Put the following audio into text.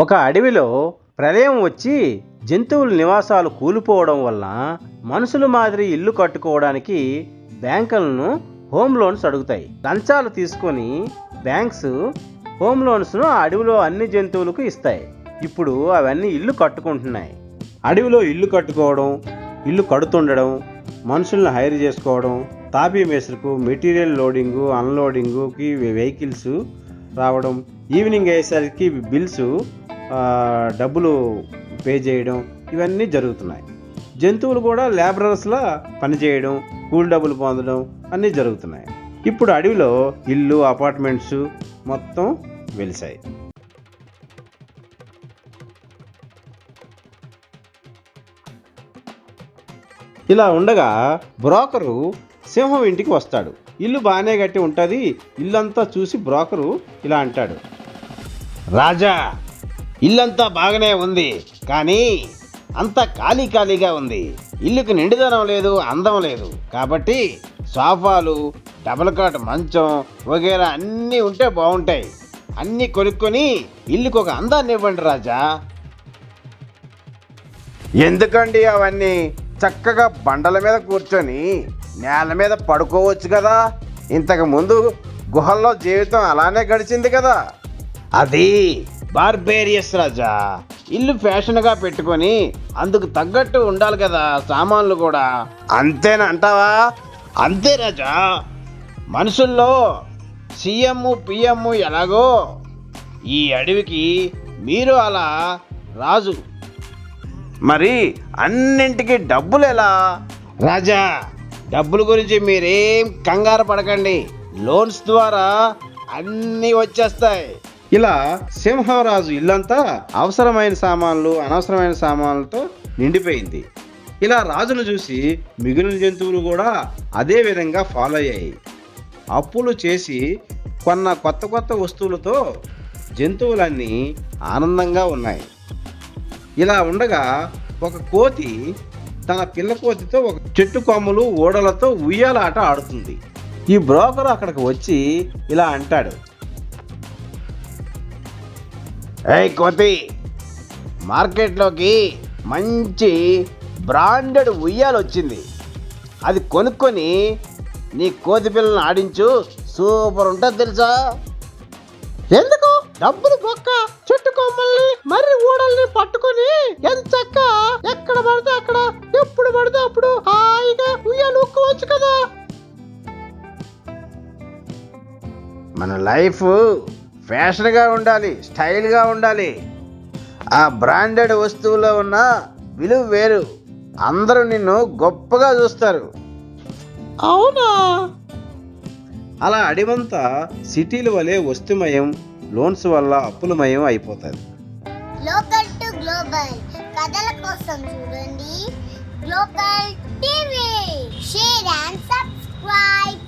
ఒక అడవిలో ప్రళయం వచ్చి జంతువుల నివాసాలు కూలిపోవడం వల్ల మనుషుల మాదిరి ఇల్లు కట్టుకోవడానికి బ్యాంకులను హోమ్ లోన్స్ అడుగుతాయి. లంచాలు తీసుకొని బ్యాంక్స్ హోమ్ లోన్స్ను అడవిలో అన్ని జంతువులకు ఇస్తాయి. ఇప్పుడు అవన్నీ ఇల్లు కట్టుకుంటున్నాయి. అడవిలో ఇల్లు కట్టుకోవడం ఇల్లు కడుతుండడం మనుషులను హైర్ చేసుకోవడం తాపీ మేసలకు మెటీరియల్ లోడింగు అన్లోడింగుకి వెహికల్స్ రావడం ఈవినింగ్ అయ్యేసరికి బిల్స్ డబ్బులు పే చేయడం ఇవన్నీ జరుగుతున్నాయి. జంతువులు కూడా లేబరర్స్లా పనిచేయడం కూలి డబ్బులు పొందడం అన్నీ జరుగుతున్నాయి. ఇప్పుడు అడవిలో ఇల్లు అపార్ట్మెంట్స్ మొత్తం వెలిసాయి ఇలా ఉండగా బ్రోకరు సింహం ఇంటికి వస్తాడు. ఇల్లు బాగానే కట్టి ఉంటుంది ఇల్లంతా చూసి బ్రోకరు ఇలా అంటాడు. రాజా ఇల్లంతా బాగానే ఉంది కానీ అంతా ఖాళీ ఖాళీగా ఉంది. ఇల్లుకి నిండుదనం లేదు అందం లేదు. కాబట్టి సోఫాలు డబల్ కాట్ మంచం వగేరా అన్నీ ఉంటే బాగుంటాయి. అన్నీ కొనుక్కొని ఇల్లుకి ఒక అందాన్ని ఇవ్వండి రాజా. ఎందుకండి అవన్నీ? చక్కగా బండల మీద కూర్చొని నేల మీద పడుకోవచ్చు కదా. ఇంతకు ముందు గుహల్లో జీవితం అలానే గడిచింది కదా. అది బార్బేరియస్ రాజా. ఇల్లు ఫ్యాషన్గా పెట్టుకొని అందుకు తగ్గట్టు ఉండాలి కదా సామాన్లు కూడా. అంతేనంటావా అంతే రాజా. మనుషుల్లో సీఎం పిఎం ఎలాగో ఈ అడవికి మీరు అలా రాజు. మరి అన్నింటికి డబ్బులు ఎలా? రాజా డబ్బుల గురించి మీరేం కంగారు పడకండి. లోన్స్ ద్వారా అన్నీ వచ్చేస్తాయి. ఇలా సింహరాజు ఇల్లంతా అవసరమైన సామాన్లు అనవసరమైన సామాన్లతో నిండిపోయింది. ఇలా రాజును చూసి మిగిలిన జంతువులు కూడా అదే విధంగా ఫాలో అయ్యాయి. అప్పులు చేసి కొన్న కొత్త కొత్త వస్తువులతో జంతువులన్నీ ఆనందంగా ఉన్నాయి. ఇలా ఉండగా ఒక కోతి తన పిల్ల కోతితో ఒక చెట్టు కొమ్మలు ఓడలతో ఉయ్యాలాట ఆడుతుంది. ఈ బ్రోకర్ అక్కడికి వచ్చి ఇలా అంటాడు ఏయ్ కోతి మార్కెట్లోకి మంచి బ్రాండెడ్ ఉయ్యాలు వచ్చింది. అది కొనుక్కొని నీ కోతి పిల్లని ఆడించు. సూపర్ ఉంటుంది తెలుసా? ఎందుకు? డబ్బులు బొక్క చెట్టు కొమ్మల్ని మర్రి ఊడల్ని పట్టుకొని ఎంచక్క ఎక్కడ పడితే అక్కడ ఎప్పుడు పడితే అప్పుడు హాయిగా ఉయ్యాలు ఊక్కోవచ్చు కదా. మన లైఫ్ ఫ్యాషన్గా ఉండాలి స్టైల్గా ఉండాలి. ఆ బ్రాండెడ్ వస్తువులో ఉన్న విలువ వేరు. అందరూ నిన్ను గొప్పగా చూస్తారు. అవునా? అలా అడివంతా సిటీల వలె వస్తుమయం లోన్స్ వల్ల అప్పులమయం అయిపోతుంది లోకల్ టు గ్లోబల్. కథల కోసం చూడండి. Global TV. Share and subscribe.